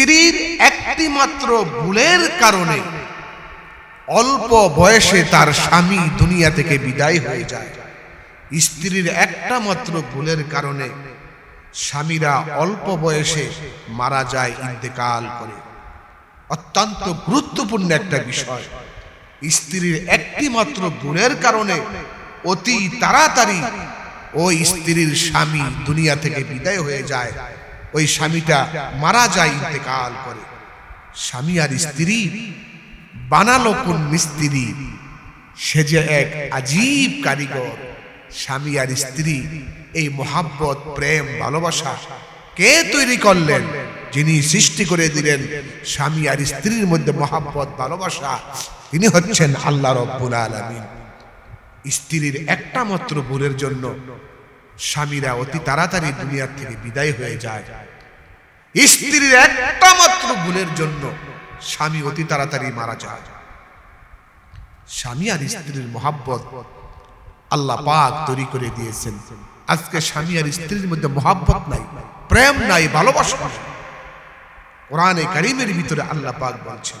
স্ত্রীর একটি মাত্র ভুলের কারণে অল্প বয়সে তার স্বামী দুনিয়া থেকে বিদায় হয়ে যায়। স্ত্রীর একটা মাত্র ভুলের কারণে স্বামীরা অল্প বয়সে মারা যায় ইন্তেকাল করে। অত্যন্ত গুরুত্বপূর্ণ একটা বিষয়, স্ত্রীর একটি মাত্র ভুলের কারণে অতি তাড়াতাড়ি ওই স্ত্রীর স্বামী দুনিয়া থেকে বিদায় হয়ে যায়। ওই স্বামীটা মারা যায় ইন্তেকাল করে। স্বামী আর স্ত্রী বানালো কোন মিস্ত্রি? সে যে এক আজীব কারিগর। স্বামী আর স্ত্রী এই মোহাব্বত, প্রেম, ভালোবাসা কে তৈরি করলেন? যিনি সৃষ্টি করে দিলেন স্বামী আর স্ত্রীর মধ্যে মোহাব্বত, ভালোবাসা, তিনি হচ্ছেন আল্লাহ রব্বুল আলমিন। স্ত্রীর একটা মাত্র ভুলের জন্য স্বামীরা অতি তাড়াতাড়ি দুনিয়ার থেকে বিদায় হয়ে যায়। স্ত্রীর একটা মাত্র ভুলের জন্য স্বামী অতি তাড়াতাড়ি মারা যায়। স্বামী আর স্ত্রীর মহাব্বত আল্লাহ পাক তৈরি করে দিয়েছেন। আজকে স্বামী আর স্ত্রীর মধ্যে মহাব্বত নাই প্রেম নাই ভালোবাসা কোরআনে কারিমের ভিতরে আল্লাহ পাক বলছেন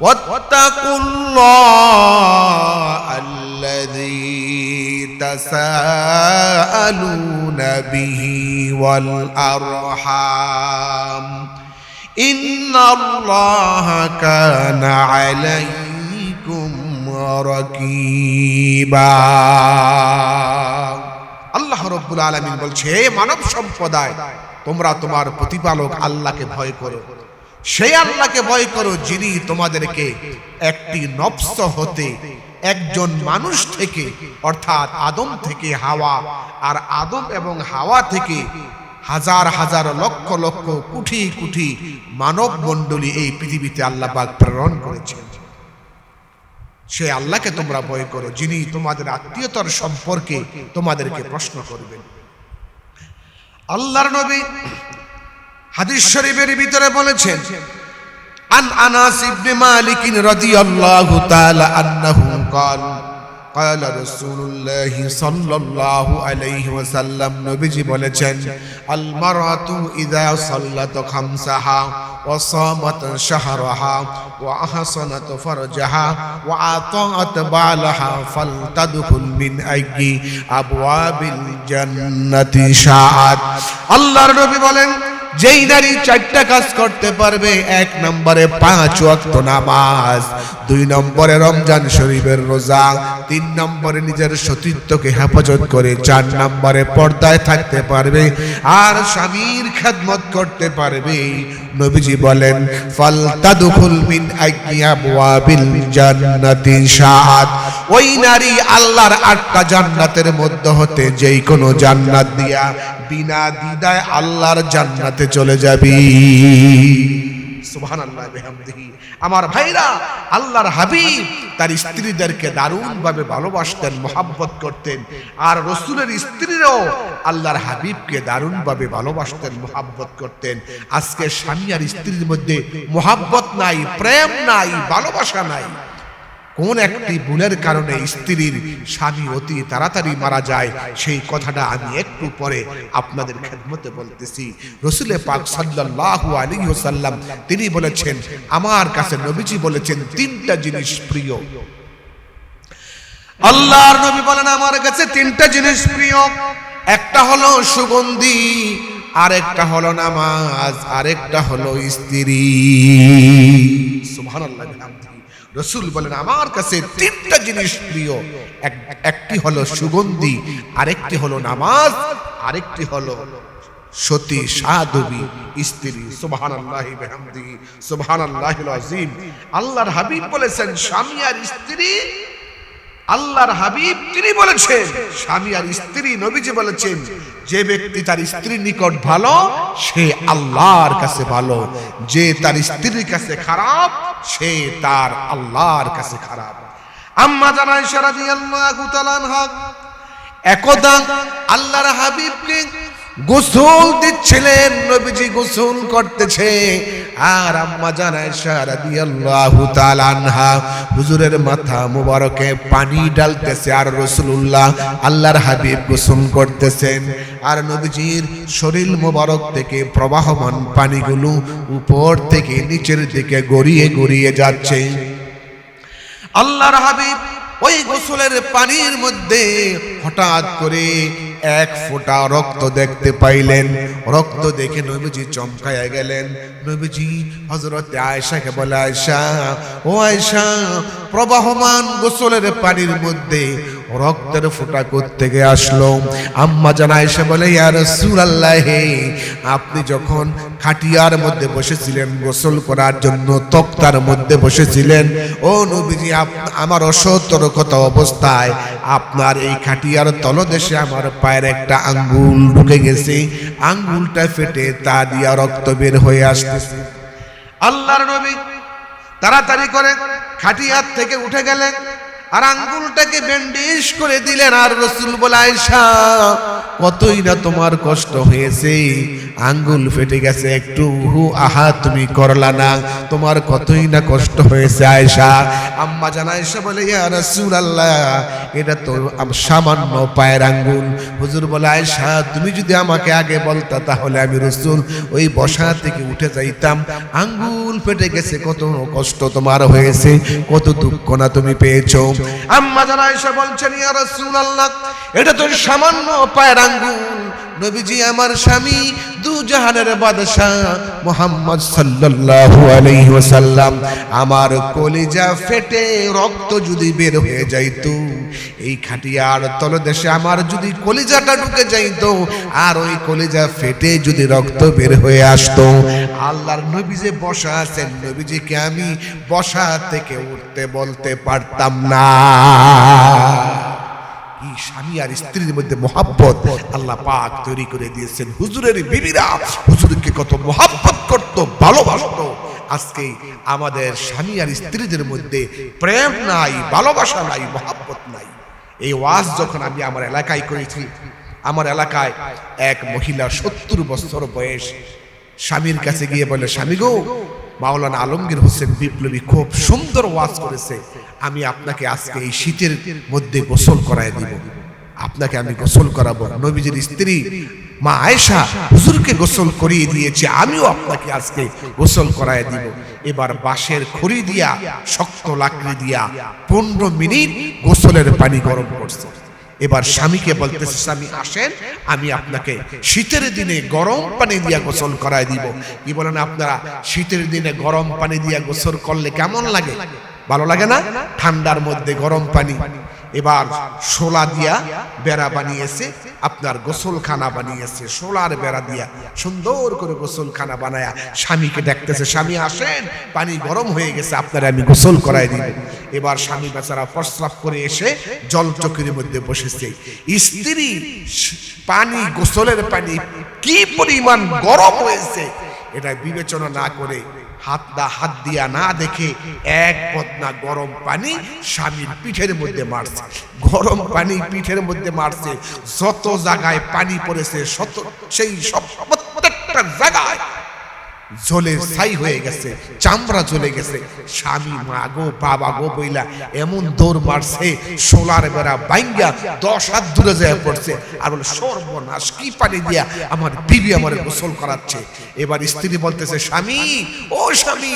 واتقوا الله الذي تساءلون به والأرحام إن الله كان عليكم رقيبا আল্লাহ রব্বুল আলমিন বলছে হে মানব সম্প্রদায় তোমরা তোমার প্রতিপালক আল্লাহকে ভয় করো সেই আল্লাহকে ভয় করো যিনি তোমাদেরকে একটি নফস হতে একজন মানুষ থেকে, অর্থাৎ আদম থেকে হাওয়া, আর আদম এবং হাওয়া থেকে হাজার হাজার লক্ষ লক্ষ কুঠি কুঠি মানব মণ্ডলী এই পৃথিবীতে আল্লাহ পাক প্রেরণ করেছেন। সে আল্লাহকে তোমরা ভয় করো, যিনি তোমাদের আত্মীয়তার সম্পর্কে তোমাদেরকে প্রশ্ন করবেন। আল্লাহর নবী হাদিস শরীফের ভিতরে বলেছেন আন আনাস ইবনে মালিক রাদিয়াল্লাহু তাআলা আন্নাহু قال قال رسول الله صلى الله عليه وسلم নবীজি বলেছেন আল মারাতু ইযা সাল্লাত খামসাহা ওয়া সামাত শাহরাহা ওয়া আহসানাত ফারজাহা ওয়া আতাআত বালাহা ফালতাদখুল মিন আইয়ি আবওয়াবিল জান্নাতি শাআত আল্লাহর নবী বলেন যেই নারী চারটা কাজ করতে পারবে, এক নম্বরে পাঁচ ওয়াক্ত নামাজ, দুই নম্বরে রমজান শরীফের রোজা, তিন নম্বরে নিজের সতীত্বকে হেফাজত করে, চার নম্বরে পর্দায় থাকতে পারবে আর স্বামীর খেদমত করতে পারবে। নবীজি বলেন, ফল তাদুখুল মিন আইয়াবওয়াবিল জান্নাতি শাহাদ ওই নারী আল্লাহর আটটা জান্নাতের মধ্যে হতে যেই কোনো জান্নাত দিয়া বিনা দিদায় আল্লাহর জান্নাতে চলে যাবি। আমার ভাইরা, আল্লাহর হাবিব তার স্ত্রীদেরকে দারুণ ভাবে ভালোবাসতেন, মোহাব্বত করতেন, আর রসুলের স্ত্রীরাও আল্লাহর হাবিবকে দারুণ ভাবে ভালোবাসতেন, মোহাব্বত করতেন। আজকে স্বামী আর স্ত্রীর মধ্যে মোহাব্বত নাই, প্রেম নাই, ভালোবাসা নাই। কোন একটি ভুলের কারণে স্ত্রীর স্বামী অতি তাড়াতাড়ি মারা যায়, সেই কথাটা আমি একটু পরে আপনাদের খেদমতে বলতেছি। রসুলে পাক সাল্লাল্লাহু আলাইহি ওয়াসাল্লাম তিনি বলেছেন, আমার কাছে নবীজি বলেছেন, তিনটা জিনিস প্রিয়। আল্লাহর নবী বলেন, আমার কাছে তিনটা জিনিস প্রিয়। একটা হলো সুগন্ধি, আরেকটা হলো নামাজ, আরেকটা হলো স্ত্রী। সুবহানাল্লাহ রসুল বলেন, আমার কাছে তিনটা জিনিস প্রিয়। এক- একটি হলো সুগন্ধি, আরেকটি হলো নামাজ, আরেকটি হলো সতী, সাধবী, স্ত্রী। সুবহানাল্লাহি বিহামদিহি সুবহানাল্লাহিল আজিম আল্লাহর হাবিব বলেছেন, স্বামী আর স্ত্রী আল্লাহর হাবিব তিনি বলেছেন, স্বামী আর স্ত্রী নবীজি বলেছেন, যে ব্যক্তি তার স্ত্রীর নিকট ভালো, সে আল্লাহর কাছে ভালো। যে তার স্ত্রীর কাছে খারাপ, সে তার আল্লাহর কাছে খারাপ। আম্মা জানাই সারা দিয়ে আল্লাহ একদা আল্লাহর হাবিবকে গোসল দিচ্ছিলেন, নবীজি গোসল করতেছে। আর আম্মা জানায় রাদিয়াল্লাহু তাআলা আনহা, হুজুরের মাথা মুবারকে পানি ডালতেছে আর রাসূলুল্লাহ আল্লাহর হাবিব গোসল করতেছেন। আর নবীজির শরীর মুবারক থেকে প্রবাহমান পানিগুলো উপর থেকে নিচের দিকে গড়িয়ে গড়িয়ে যাচ্ছে। আল্লাহর হাবিব ওই গোসলের পানির মধ্যে হঠাৎ করে এক ফোঁটা রক্ত দেখতে পাইলেন। রক্ত দেখে নবীজি চমকায়া গেলেন। নবীজি হজরত আয়েশাকে বলে, আয়েশা, ও আয়েশা, প্রবাহমান গোসলের পানির মধ্যে রক্তের ফোঁটা করতে থেকে আসলো? আম্মা জানা এসে বলে, ইয়া রাসূলুল্লাহ হে আপনি যখন খাটিয়ার মধ্যে বসেছিলেন গোসল করার জন্য, তক্তার মধ্যে বসেছিলেন, ও নবীজি আমার অসতর্কত অবস্থায় আপনার এই খাটিয়ার তলদেশে আমার পায়ের একটা আঙ্গুল ঢুকে গেছে। আঙ্গুলটা ফেটে তা দিয়া রক্ত বের হয়ে আসতেছে। আল্লাহর নবী তাড়াতাড়ি করে খাটিয়ার থেকে উঠে গেলেন। আর আঙ্গুলটাকে ব্যান্ডেজ করে দিলেন আর রসুল বলে আয়সা কতই না তোমার কষ্ট হয়েছে? আঙ্গুল ফেটে গেছে একটু, হু, আহা, তুমি করলা না। তোমার কতই না কষ্ট হয়েছে আয়সা আম্মা জানা আয়সা বলে, ইয়া রসুল আল্লাহ এটা তো সামান্য পায়ের আঙ্গুল। হুজুর বলে আয়সা তুমি যদি আমাকে আগে বলতা তাহলে আমি রসুল ওই বসা থেকে উঠে যাইতাম। আঙ্গুল ফেটে গেছে, কত কষ্ট তোমার হয়েছে, কত দুঃখ না তুমি পেয়েছ। আম্মা যারা এসে বলছেন ইয়া আল্লাহ এটা তো সামান্য পায়ের আঙ্গুল নবীজি আমার স্বামী, দু জাহানের বাদশাহ মোহাম্মদ সাল্লাল্লাহু আলাইহি ওয়াসাল্লাম। আমার কলিজা ফেটে রক্ত যদি বের হয়ে যাইতো, এই খাটিয়ার তলদেশে আমার যদি কলিজাটা ঢুকে যাইতো, আর ওই কলিজা ফেটে যদি রক্ত বের হয়ে আসতো, আল্লাহর নবী যে বসা আছেন। নবীজিকে আমি বসা থেকে উঠতে বলতে পারতাম না। কি স্বামী আর স্ত্রীর মধ্যে মোহাব্বত? আল্লাহ পাক তৈরি করে দিয়েছেন। হুজুরের বিবিরা হুজুরকে কত মোহাব্বত করত, ভালোবাসতো। আজকে আমাদের স্বামী আর স্ত্রীদের মধ্যে প্রেম নাই, ভালোবাসা নাই, মোহাব্বত নাই। এই ওয়াজ যখন আমি আমার এলাকায় করেছি, আমার এলাকায় এক মহিলা সত্তর বছর বয়স, স্বামীর কাছে গিয়ে বলে, স্বামী গো মাওলানা আলমগীর হোসেন বিপ্লবী খুব সুন্দর ওয়াজ করেছে। আমি আপনাকে আজকে এই শীতের মধ্যে গোসল করায় দিব। আপনাকে আমি গোসল করাবো। নবীজির স্ত্রী মা আয়েশা হুজুরকে গোসল করিয়ে দিয়েছে। আমিও আপনাকে আজকে গোসল করায় দিব। এবার বাঁশের খড়ি দিয়া, শক্ত লাকড়ি দিয়া পনেরো মিনিট গোসলের পানি গরম করছে। এবার স্বামীকে বলতেছে, স্বামী, আসেন, আমি আপনাকে শীতের দিনে গরম পানি দিয়া গোসল করায় দিব। কি বলেন আপনারা? শীতের দিনে গরম পানি দিয়া গোসল করলে কেমন লাগে? ভালো লাগে না? ঠান্ডার মধ্যে গরম পানি। এবার শোলা দিয়া বেড়া বানিয়েছে, আপনার গোসলখানা বানিয়েছে, শোলার বেড়া দিয়া সুন্দর করে গোসলখানা বানায়া স্বামীকে দেখতেছে, স্বামী আসেন, পানি গরম হয়ে গেছে, আপনারা আমি গোসল করাই দিব। এবার স্বামী বেচারা প্রস্রাব করে এসে জল চকির মধ্যে বসেছে। স্ত্রী পানি, গোসলের পানি কি পরিমাণ গরম হয়েছে, এটা বিবেচনা না করে হাত দা হাত দিয়া না দেখে এক পদনা গরম পানি স্বামীর পিঠের মধ্যে মারছে। গরম পানি পিঠের মধ্যে মারছে। যত জায়গায় পানি পড়েছে, শত সেই সব প্রত্যেকটা জায়গায় জ্বলে ছাই হয়ে গেছে, চামড়া জ্বলে গেছে। স্বামী মা গো, বাবা গো বইলা, এমন দৌড় মারছে, সোলার বেড়া বাইঙ্গা দশ হাত দূরে যায় পড়ছে। আর বলে, সর্বনাশ, কি পানি দিয়া আমার বিবি আমার গোসল করাচ্ছে? এবার স্ত্রী বলতেছে, স্বামী, ও স্বামী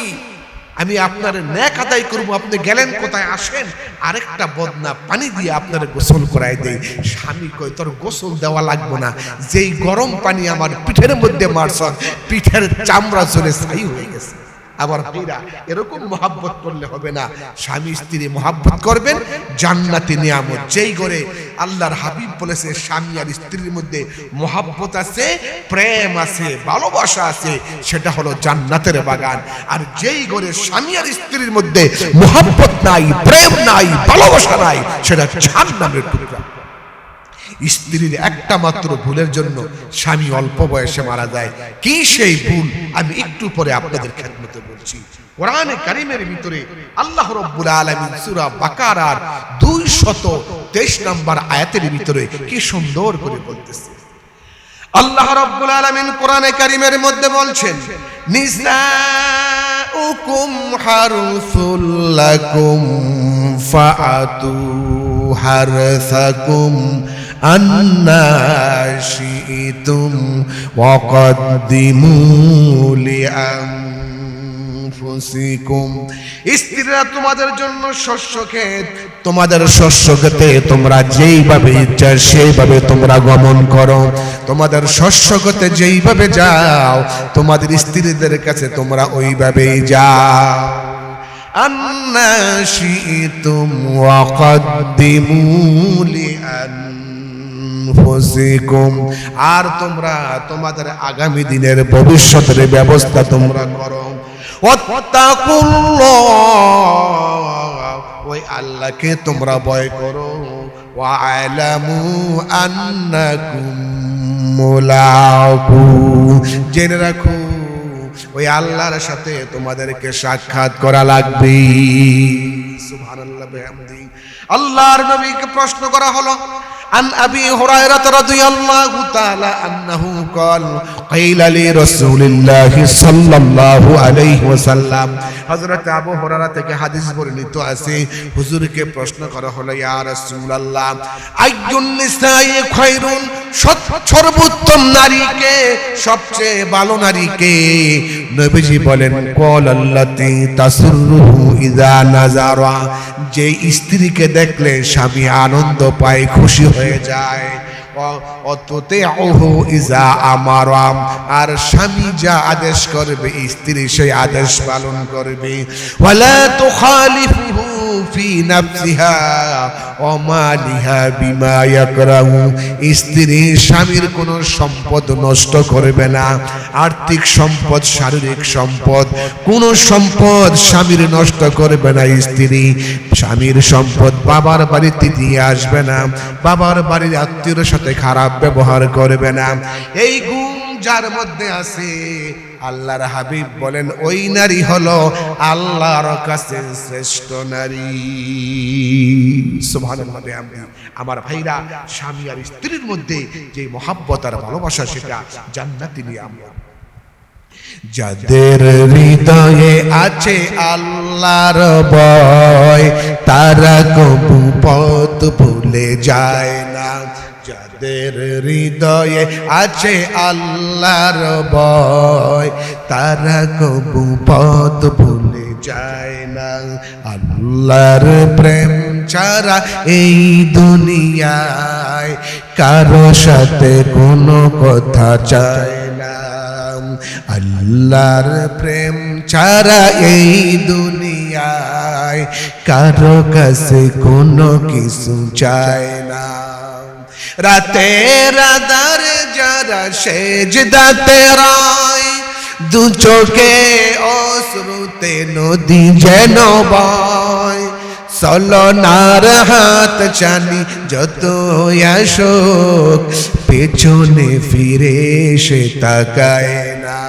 আমি আপনার ন্যাক আদায় করব। আপনি গেলেন, কোথায় আসেন আরেকটা বদনা পানি দিয়ে আপনার গোসল করাই দেই। স্বামী কই তোর গোসল দেওয়া লাগবে না। যেই গরম পানি আমার পিঠের মধ্যে মারছ, পিঠের চামড়া চলে ছাই হয়ে গেছে। আবার ভাইরা এরকম মহাব্বত করলে হবে না। স্বামী স্ত্রী মহাব্বত করবেন, জান্নাতি নিয়ামত যেই করে আল্লাহর হাবিব বলেছে, স্বামী আর স্ত্রীর মধ্যে মহাব্বত আছে, প্রেম আছে, ভালোবাসা আছে, সেটা হলো জান্নাতের বাগান। আর যেই ঘরে স্বামী আর স্ত্রীর মধ্যে মহাব্বত নাই, প্রেম নাই, ভালোবাসা নাই, সেটা জাহান্নামের টুকরা। স্ত্রীর একটা মাত্র ভুলের জন্য স্বামী অল্প বয়সে মারা যায়। কি সেই ভুল? আমি একটু পরে আপনাদের খেদমতে বলছি। কোরআনে কারিমের ভিতরে আল্লাহ রব্বুল আলামিন সূরা বাকারার 223 নম্বর আয়াতের ভিতরে কি সুন্দর করে বলতেছে। আল্লাহ রব্বুল আলামিন কোরআনে কারিমের মধ্যে বলছেন, নিসাউকুম হারুসুল লাকুম ফাআতু হারসাকুম আন্না শিইতুম ওয়াকদ্দিমু লিআনফুসিকুম স্ত্রীরা তোমাদের জন্য শস্য তোমাদের শস্য খেতে তোমরা যেইভাবে ইচ্ছা সেইভাবে তোমরা গমন করো। তোমাদের শস্য খেতে যেইভাবে যাও, তোমাদের স্ত্রীদের কাছে তোমরা ওইভাবেই যাও। আন্না শিইতুম ওয়াকদ্দিমু লিআনফুসিকুম আর তোমরা তোমাদের আগামী দিনের ভবিষ্যতের ব্যবস্থা তোমরা করো। ওই আল্লাহকে তোমরা ভয় করো। ওয়ালামু আন্নাকুম মুলাকু জেনে রাখো, ওই আল্লাহর সাথে তোমাদেরকে সাক্ষাৎ করা লাগবে। আল্লাহর নবীকে প্রশ্ন করা হলো عن أبي هريرة رضي الله تعالى عنه قال قيل لرسول الله صلى الله عليه وسلم হযরত আবু হুরায়রা থেকে হাদিস বর্ণিত আছে হুজুরকে প্রশ্ন করা হলো ইয়া রাসূলুল্লাহ আইয়ুন নিসাই খায়রুন সর্বোত্তম নারীকে সবচেয়ে ভালো নারীকে নবীজি বলেন কল আল্লাতি তাসুরুহু ইযা নাজারা যে স্ত্রীকে দেখলে স্বামী আনন্দ পায় খুশি হয়ে যায়। অততে ওহু ইজা আর স্বামী যা আদেশ করবে, স্ত্রী সেই আদেশ পালন করবে। ওয়ালা তুখালিফুহু ফি নাফসিহা স্ত্রী স্বামীর কোনো সম্পদ নষ্ট করবে না। আর্থিক সম্পদ, শারীরিক সম্পদ, কোন সম্পদ স্বামীর নষ্ট করবে না স্ত্রী। স্বামীর সম্পদ বাবার বাড়িতে দিয়ে আসবে না। বাবার বাড়ির আত্মীয়র সাথে খারাপ ব্যবহার করবে না। এই গুণ যার মধ্যে আছে আল্লাহর হাবিব বলেন, ওই নারী হলো আল্লাহর কাছে শ্রেষ্ঠ নারী। আমার ভাইরা, স্বামী আর স্ত্রীর মধ্যে যে মহাব্বত আর ভালোবাসা, সেটা জান্নাতি নিয়াম যাদের হৃদয়ে আছে আল্লাহর ভয়, তারা কবু পথ ভুলে যায় না। যাদের হৃদয়ে আছে আল্লাহর ভয়। তারা কবু পথ ভুলে যায় না। আল্লাহর প্রেম ছাড়া এই দুনিয়ায় কারও সাথে কোনো কথা চায় না। আল্লাহর প্রেম ছাড়া এই দুনিয়ায় কারও কাছে কোনো কিছু চায় না। রাতের আদার যারা সেজ দাতে রায় দু চোখে অশ্রুতে নদী যেন বয়। সলনার হাত চানি যত অশোক পেছনে ফিরে সে তাকায় না।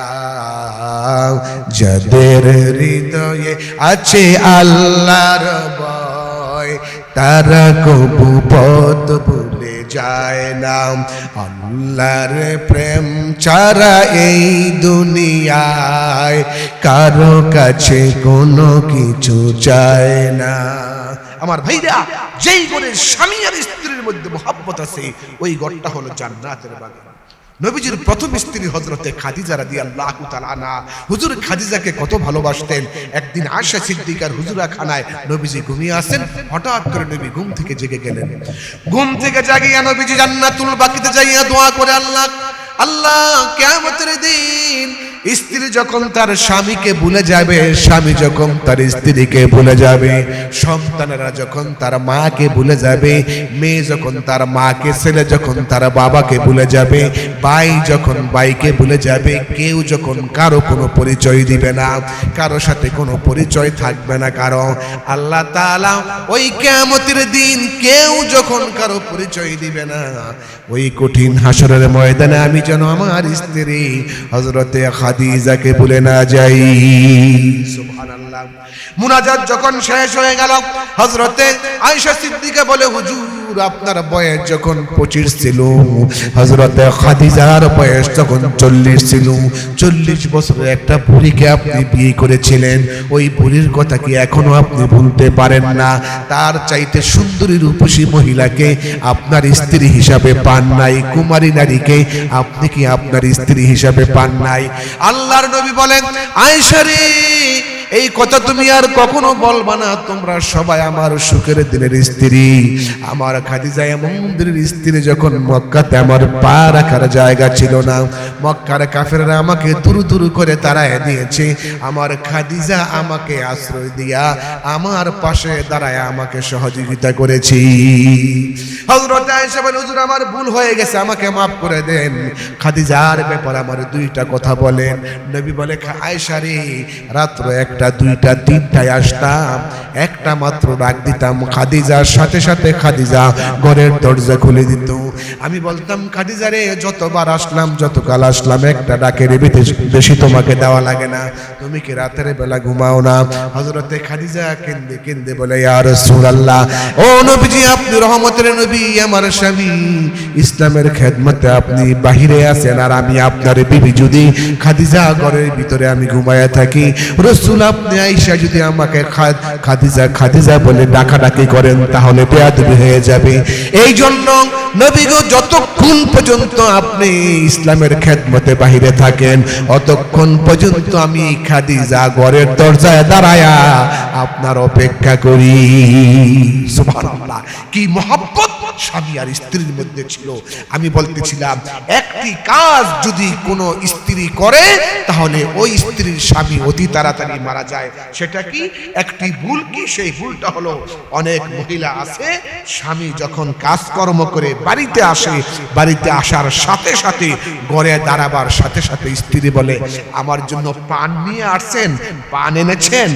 যাদের হৃদয়ে আছে আল্লাহর বয় তারা কবু পদ ভুলে যায় না আল্লাহর প্রেম ছাড়া এই দুনিয়ায় কারও কাছে কোনো কিছু চায় না। আমার ভাইরা, যেই ঘরের স্বামী আর স্ত্রীর মধ্যে মহাব্বত আছে, ওই ঘরটা হলো জান্নাতের বাগান। নবীজির প্রথম স্ত্রী হজরতে খাদিজা রাদি আল্লাহ তালানা হুজুর খাদিজাকে কত ভালোবাসতেন। একদিন আশা সিদ্দিকার হুজুরা খানায় নবীজি ঘুমিয়ে আসেন। হঠাৎ করে নবী ঘুম থেকে জেগে গেলেন। ঘুম থেকে জাগিয়া নবীজি জান্নাতুল বাকিতে যাইয়া দোয়া করে আল্লাহ আল্লাহ কেমতের দিন স্ত্রী যখন তার স্বামীকে ভুলে যাবে, স্বামী যখন তার স্ত্রীকে ভুলে যাবে, সন্তানেরা যখন তার মাকে ভুলে যাবে, মেয়ে যখন তার মাকে, ছেলে যখন তার বাবাকে ভুলে যাবে, ভাই যখন ভাইকে ভুলে যাবে, কেউ যখন কারও কোনো পরিচয় দিবে না, কারও সাথে কোনো পরিচয় থাকবে না কারও আল্লাহ তাআলা ওই কিয়ামতের দিন কেউ যখন কারও পরিচয় দিবে না, ওই কঠিন হাসরের ময়দানে আমি যেন আমার স্ত্রী হজরতে খাদিজাকে ভুলে না যাই। মুনাজাত যখন শেষ হয়ে গেল হজরতে আয়েশা সিদ্দিকে বলে হুজুর আপনার বয়স যখন পঁচিশ ছিল হজরতে খাদিজার বয়স যখন চল্লিশ ছিল। চল্লিশ বছরের একটা বুড়িকে আপনি বিয়ে করেছিলেন, ওই বুড়ির কথা কি এখনও আপনি ভুলতে পারেন না? তার চাইতে সুন্দরী রূপসী মহিলাকে আপনার স্ত্রী হিসাবে পান নাই, কুমারী নারীকে আপনি কি আপনার স্ত্রী হিসাবে পান নাই? আল্লাহর নবী বলেন আয়েশারে এই কথা তুমি আর কখনো বলবা না। তোমরা সবাই আমার সুখের দিনের স্ত্রী। আমার খাদিজা এমন স্ত্রী যখন মক্কাতে আমার পা রাখার জায়গা ছিল না। মক্কার কাফেররা আমাকে দুরু দুরু করে তাড়ায় দিয়েছে। আমার খাদিজা আমাকে আশ্রয় দিয়া আমার পাশে দাঁড়ায় আমাকে সহযোগিতা করেছি। আমার ভুল হয়ে গেছে, আমাকে মাফ করে দেন। খাদিজার ব্যাপারে আমার দুইটা কথা বলেন। নবী বলে, আয়েশা রে, রাত্র একটা দুইটা, তিনটায় আসতাম। একটা মাত্র ডাক দিতাম, খাদিজার সাথে সাথে খাদিজা ঘরের দরজা খুলে দিত। আমি বলতাম, খাদিজা রে, যতবার আসলাম, যতকাল আসলাম, একটা ডাকের বেশি তোমাকে দেওয়া লাগে না। তুমি কি রাতের বেলা ঘুমাও না? হজরতে খাদিজা কেন্দে কেন্দে বলে আর সুরাল্লাহ ও নবীজি, আপনি রহমতের নবী, আমার স্বামী। ইসলামের খেদমতে আপনি বাহিরে আছেন, আর আমি আপনার বিবি। যদি খাদিজা ঘরের ভিতরে আমি ঘুমায়া থাকি, রসুল আপনি যদি আমাকে খাদিজা খাদিজা বলে ডাকাডাকি করেন, তাহলে বেয়াদবি হয়ে যাবে। এই জন্য নবী গো, যতক্ষণ পর্যন্ত আপনি ইসলামের খেদমতে বাহিরে থাকেন, অতক্ষণ পর্যন্ত আমি খাদিজা ঘরের দরজায় দাঁড়ায়া আপনার অপেক্ষা করি। কি স্বামী আর স্ত্রীর মধ্যে ছিল। আমি বলতেছিলাম, একটি কাজ যদি কোনো স্ত্রী করে, তাহলে ওই স্ত্রীর স্বামী অতি তাড়াতাড়ি মারা যায়। সেটা কি? একটি ভুল কি? সেই ভুলটা হলো, অনেক মহিলা আছে, স্বামী যখন কাজকর্ম করে বাড়িতে আসে, বাড়িতে আসার সাথে সাথে ঘরে দাঁড়াবার সাথে সাথে স্ত্রী বলে, আমার জন্য পান নিয়ে আসছেন, পান এনেছেন,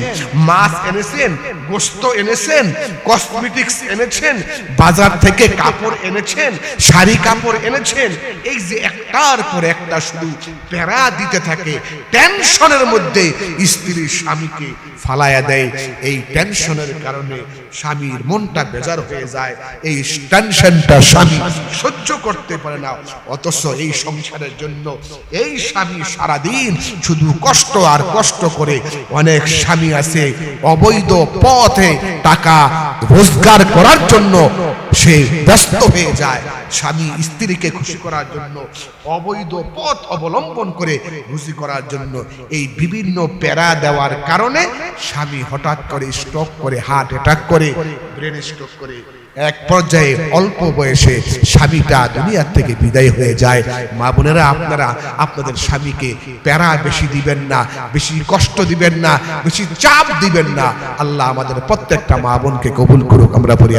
মাছ এনেছেন, গোস্ত এনেছেন কসমেটিক্স এনেছেন, বাজার থেকে কাপড় এনেছেন, শাড়ি কাপড় এনেছেন, এই যে একটার পর একটা শুধু প্যারা দিতে থাকে, টেনশনের মধ্যে স্ত্রী স্বামীকে ফালায়া দেয়। এই টেনশনের কারণে স্বামীর মনটা বেজার হয়ে যায়। এই টেনশনটা স্বামী সহ্য করতে পারে না। অথচ এই সংসারের জন্য এই স্বামী সারাদিন শুধু কষ্ট আর কষ্ট করে অনেক স্বামী আছে। অবৈধ পথে টাকা রোজগার করার জন্য সে ব্যস্ত হয়ে যায়। স্বামী স্ত্রীকে খুশি করার জন্য অবৈধ পথ অবলম্বন করে খুশি করার জন্য এই বিভিন্ন প্যারা দেওয়ার কারণে স্বামী হঠাৎ করে স্ট্রোক করে হার্ট অ্যাটাক করে ব্রেন স্ট্রোক করে। এক পর্যায়ে অল্প বয়সে স্বামীটা দুনিয়ার থেকে বিদায় হয়ে যায়। মা বোনেরা আপনারা আপনাদের স্বামীকে প্যারা বেশি দিবেন না বেশি কষ্ট দিবেন না বেশি চাপ দিবেন না। আল্লাহ আমাদের প্রত্যেকটা মা বোনকে কবুল করুক আমরা পড়ি